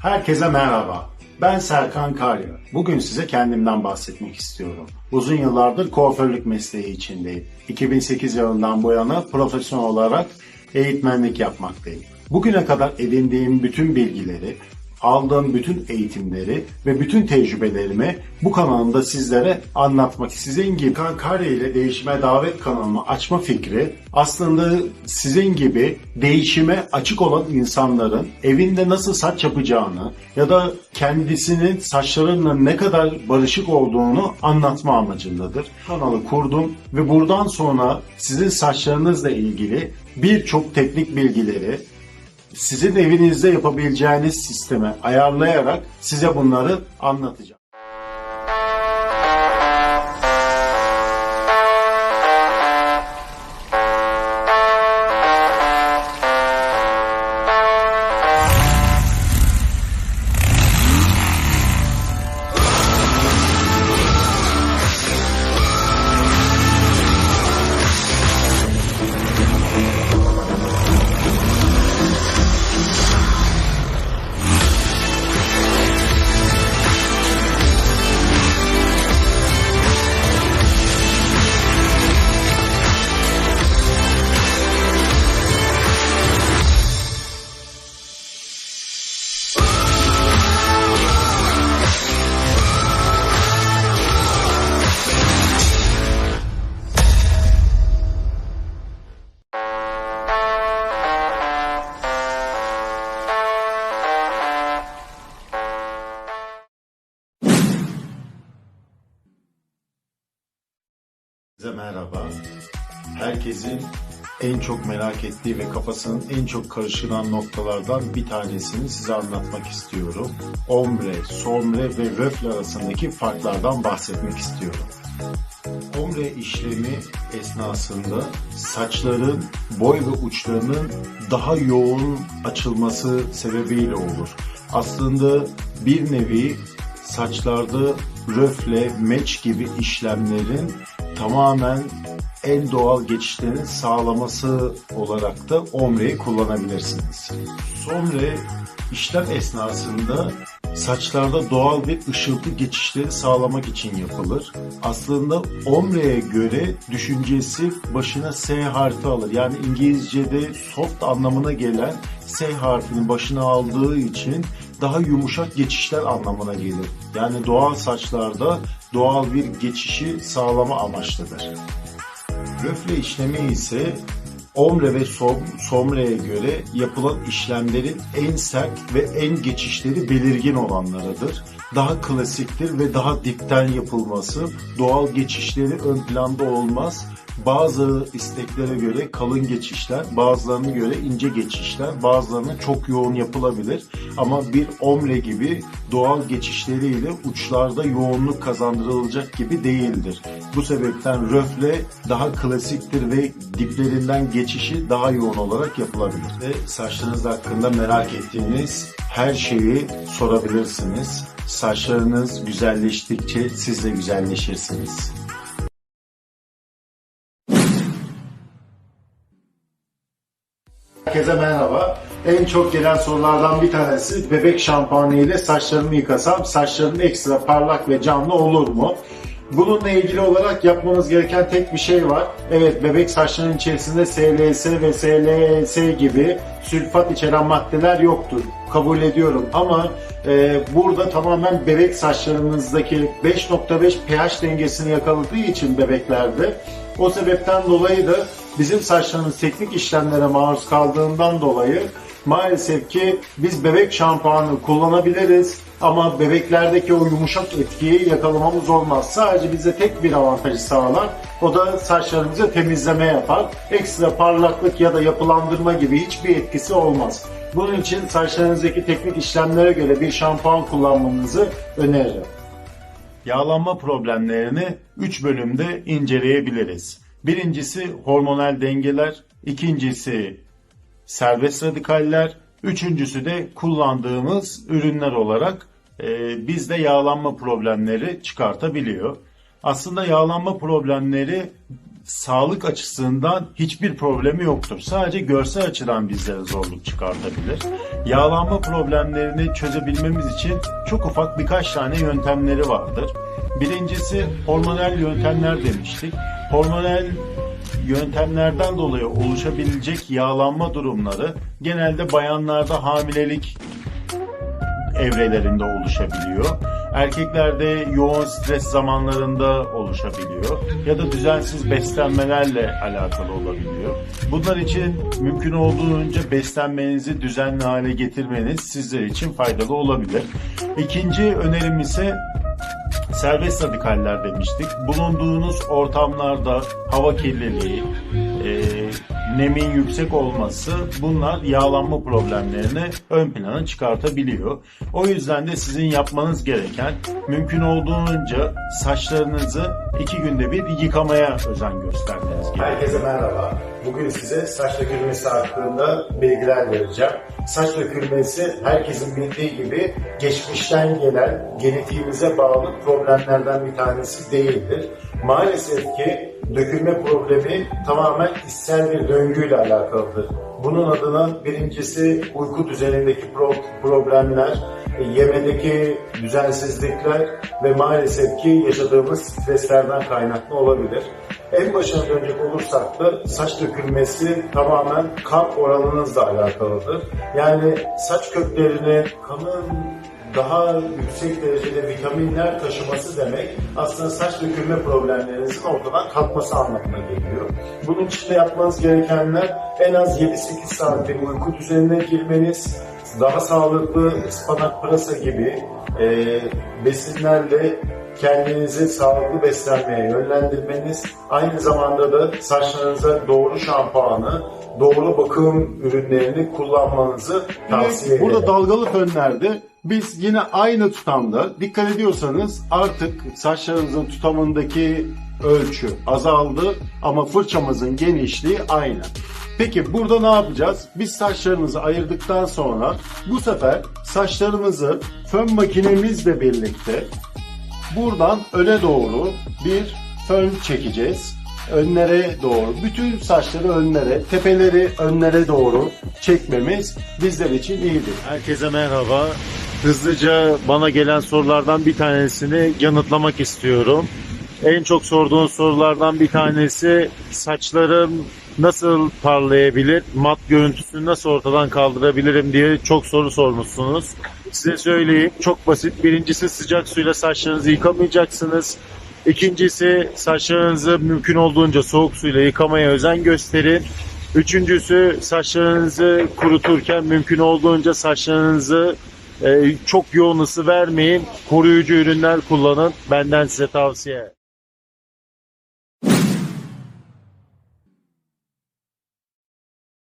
Herkese merhaba. Ben Serkan Karya. Bugün size kendimden bahsetmek istiyorum. Uzun yıllardır kuaförlük mesleği içindeyim. 2008 yılından bu yana profesyonel olarak eğitmenlik yapmaktayım. Bugüne kadar edindiğim bütün bilgileri, aldığım bütün eğitimleri ve bütün tecrübelerimi bu kanalımda sizlere anlatmak. Sizin gibi Serkan Karya ile Değişime Davet kanalımı açma fikri aslında sizin gibi değişime açık olan insanların evinde nasıl saç yapacağını ya da kendisinin saçlarının ne kadar barışık olduğunu anlatma amacındadır. Kanalı kurdum ve buradan sonra sizin saçlarınızla ilgili birçok teknik bilgileri sizin evinizde yapabileceğiniz sisteme ayarlayarak size bunları anlatacağım. Herkesin en çok merak ettiği ve kafasının en çok karışılan noktalardan bir tanesini size anlatmak istiyorum. Ombre, sombre ve röfle arasındaki farklardan bahsetmek istiyorum. Ombre işlemi esnasında saçların boy ve uçlarının daha yoğun açılması sebebiyle olur. Aslında bir nevi saçlarda röfle, meç gibi işlemlerin tamamen en doğal geçişlerin sağlaması olarak da omreyi kullanabilirsiniz. Sombre işlem esnasında saçlarda doğal bir ışıltı geçişleri sağlamak için yapılır. Aslında ombreye göre düşüncesi başına S harfi alır. Yani İngilizce'de soft anlamına gelen S harfini başına aldığı için daha yumuşak geçişler anlamına gelir. Yani doğal saçlarda doğal bir geçişi sağlama amaçlıdır. Röfle işlemi ise ombre ve som, sombreye göre yapılan işlemlerin en sert ve en geçişleri belirgin olanlarıdır. Daha klasiktir ve daha dipten yapılması, doğal geçişleri ön planda olmaz. Bazı isteklere göre kalın geçişler, bazılarına göre ince geçişler, bazılarına çok yoğun yapılabilir. Ama bir ombre gibi doğal geçişleriyle uçlarda yoğunluk kazandırılacak gibi değildir. Bu sebepten röfle daha klasiktir ve diplerinden geçişi daha yoğun olarak yapılabilir. Ve saçlarınız hakkında merak ettiğiniz her şeyi sorabilirsiniz. Saçlarınız güzelleştikçe siz de güzelleşirsiniz. Herkese merhaba. En çok gelen sorulardan bir tanesi bebek şampuanı ile saçlarımı yıkasam saçlarım ekstra parlak ve canlı olur mu? Bununla ilgili olarak yapmanız gereken tek bir şey var. Evet bebek saçlarının içerisinde SLS ve SLS gibi sülfat içeren maddeler yoktur. Kabul ediyorum ama e, burada tamamen bebek saçlarınızdaki 5.5 pH dengesini yakaladığı için bebeklerde o sebepten dolayı da bizim saçlarımız teknik işlemlere maruz kaldığından dolayı maalesef ki biz bebek şampuanı kullanabiliriz ama bebeklerdeki o yumuşak etkiyi yakalamamız olmaz. Sadece bize tek bir avantajı sağlar. O da saçlarımızı temizleme yapar. Ekstra parlaklık ya da yapılandırma gibi hiçbir etkisi olmaz. Bunun için saçlarınızdaki teknik işlemlere göre bir şampuan kullanmanızı öneririm. Yağlanma problemlerini 3 bölümde inceleyebiliriz. Birincisi hormonal dengeler, ikincisi serbest radikaller, üçüncüsü de kullandığımız ürünler olarak e, bizde yağlanma problemleri çıkartabiliyor. Aslında yağlanma problemleri sağlık açısından hiçbir problemi yoktur. Sadece görsel açıdan bizlere zorluk çıkartabilir. Yağlanma problemlerini çözebilmemiz için çok ufak birkaç tane yöntemleri vardır. Birincisi hormonal yöntemler demiştik. Hormonal yöntemlerden dolayı oluşabilecek yağlanma durumları genelde bayanlarda hamilelik evrelerinde oluşabiliyor. Erkeklerde yoğun stres zamanlarında oluşabiliyor ya da düzensiz beslenmelerle alakalı olabiliyor. Bunlar için mümkün olduğunca beslenmenizi düzenli hale getirmeniz sizler için faydalı olabilir. İkinci önerim ise serbest radikaller demiştik. Bulunduğunuz ortamlarda hava kirliliği, e, nemin yüksek olması bunlar yağlanma problemlerini ön plana çıkartabiliyor. O yüzden de sizin yapmanız gereken mümkün olduğunca saçlarınızı iki günde bir yıkamaya özen göstermeniz gerekiyor. Herkese merhaba. Bugün size saç dökülmesi hakkında bilgiler vereceğim. Saç dökülmesi herkesin bildiği gibi geçmişten gelen genetiğimize bağlı problemlerden bir tanesi değildir. Maalesef ki dökülme problemi tamamen içsel bir döngüyle alakalıdır. Bunun adına birincisi uyku düzenindeki pro- problemler, e, yemedeki düzensizlikler ve maalesef ki yaşadığımız streslerden kaynaklı olabilir. En başına dönecek olursak da saç dökülmesi tamamen kan oranınızla alakalıdır. Yani saç köklerini kanın daha yüksek derecede vitaminler taşıması demek aslında saç dökülme problemlerinizin ortadan kalkması anlamına geliyor. Bunun için de yapmanız gerekenler en az 7-8 saat bir uyku düzenine girmeniz, daha sağlıklı ıspanak pırasa gibi e, besinlerle kendinizi sağlıklı beslenmeye yönlendirmeniz, aynı zamanda da saçlarınıza doğru şampuanı, doğru bakım ürünlerini kullanmanızı tavsiye ederim. Burada dalgalı fönlerde biz yine aynı tutamda dikkat ediyorsanız artık saçlarınızın tutamındaki ölçü azaldı ama fırçamızın genişliği aynı. Peki burada ne yapacağız? Biz saçlarımızı ayırdıktan sonra bu sefer saçlarımızı fön makinemizle birlikte buradan öne doğru bir fön çekeceğiz. Önlere doğru, bütün saçları önlere, tepeleri önlere doğru çekmemiz bizler için iyidir. Herkese merhaba. Hızlıca bana gelen sorulardan bir tanesini yanıtlamak istiyorum. En çok sorduğun sorulardan bir tanesi saçlarım nasıl parlayabilir, mat görüntüsünü nasıl ortadan kaldırabilirim diye çok soru sormuşsunuz. Size söyleyeyim çok basit. Birincisi sıcak suyla saçlarınızı yıkamayacaksınız. İkincisi saçlarınızı mümkün olduğunca soğuk suyla yıkamaya özen gösterin. Üçüncüsü saçlarınızı kuruturken mümkün olduğunca saçlarınızı çok yoğun ısı vermeyin. Koruyucu ürünler kullanın. Benden size tavsiye.